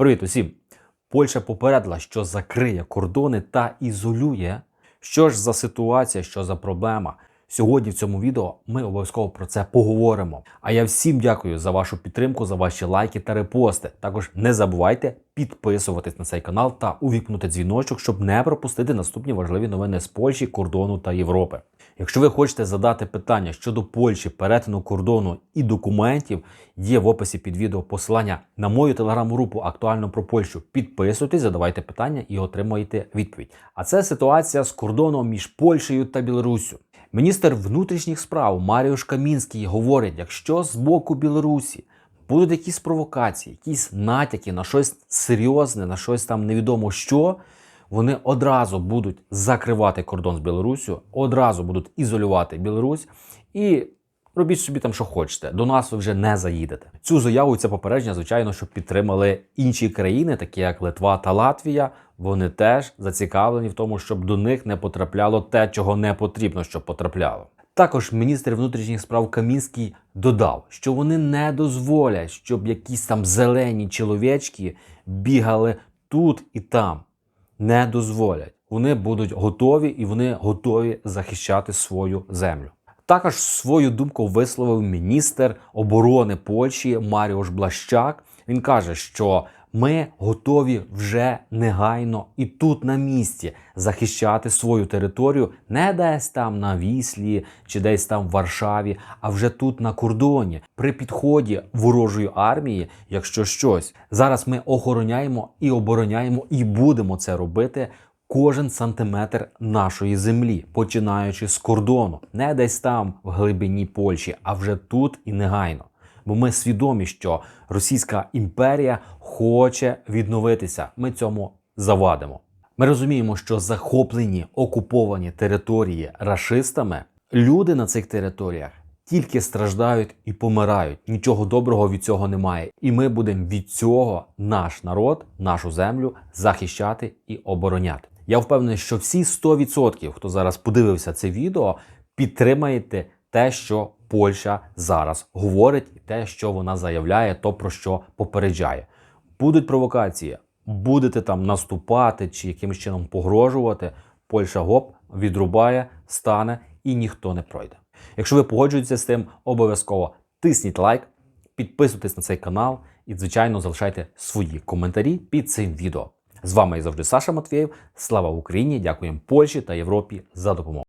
Привіт усім! Польща попередила, що закриє кордони та ізолює. Що ж за ситуація, що за проблема? Сьогодні в цьому відео ми обов'язково про це поговоримо. А я всім дякую за вашу підтримку, за ваші лайки та репости. Також не забувайте підписуватись на цей канал та увікнути дзвіночок, щоб не пропустити наступні важливі новини з Польщі, кордону та Європи. Якщо ви хочете задати питання щодо Польщі, перетину кордону і документів, є в описі під відео посилання на мою телеграм-групу актуально про Польщу. Підписуйтесь, задавайте питання і отримуєте відповідь. А це ситуація з кордоном між Польщею та Білоруссю. Міністр внутрішніх справ Маріуш Камінський говорить, якщо з боку Білорусі будуть якісь провокації, якісь натяки на щось серйозне, на щось там невідомо що, вони одразу будуть закривати кордон з Білоруссю, одразу будуть ізолювати Білорусь і робіть собі там, що хочете. До нас ви вже не заїдете. Цю заяву, це попередження, звичайно, що підтримали інші країни, такі як Литва та Латвія. Вони теж зацікавлені в тому, щоб до них не потрапляло те, чого не потрібно, щоб потрапляло. Також міністр внутрішніх справ Камінський додав, що вони не дозволять, щоб якісь там зелені чоловічки бігали тут і там. Не дозволять. Вони будуть готові і вони готові захищати свою землю. Також свою думку висловив міністр оборони Польщі Маріуш Блащак. Він каже, що ми готові вже негайно і тут на місці захищати свою територію не десь там на Віслі чи десь там в Варшаві, а вже тут на кордоні при підході ворожої армії, якщо щось зараз ми охороняємо і обороняємо, і будемо це робити. Кожен сантиметр нашої землі, починаючи з кордону, не десь там в глибині Польщі, а вже тут і негайно. Бо ми свідомі, що Російська імперія хоче відновитися. Ми цьому завадимо. Ми розуміємо, що захоплені окуповані території рашистами, люди на цих територіях тільки страждають і помирають. Нічого доброго від цього немає. І ми будемо від цього наш народ, нашу землю захищати і обороняти. Я впевнений, що всі 100%, хто зараз подивився це відео, підтримаєте те, що Польща зараз говорить, і те, що вона заявляє, то про що попереджає. Будуть провокації, будете там наступати чи якимось чином погрожувати. Польща гоп відрубає, стане і ніхто не пройде. Якщо ви погоджуєтеся з тим, обов'язково тисніть лайк, підписуйтесь на цей канал і, звичайно, залишайте свої коментарі під цим відео. З вами завжди Саша Матвєєв. Слава Україні! Дякуємо Польщі та Європі за допомогу.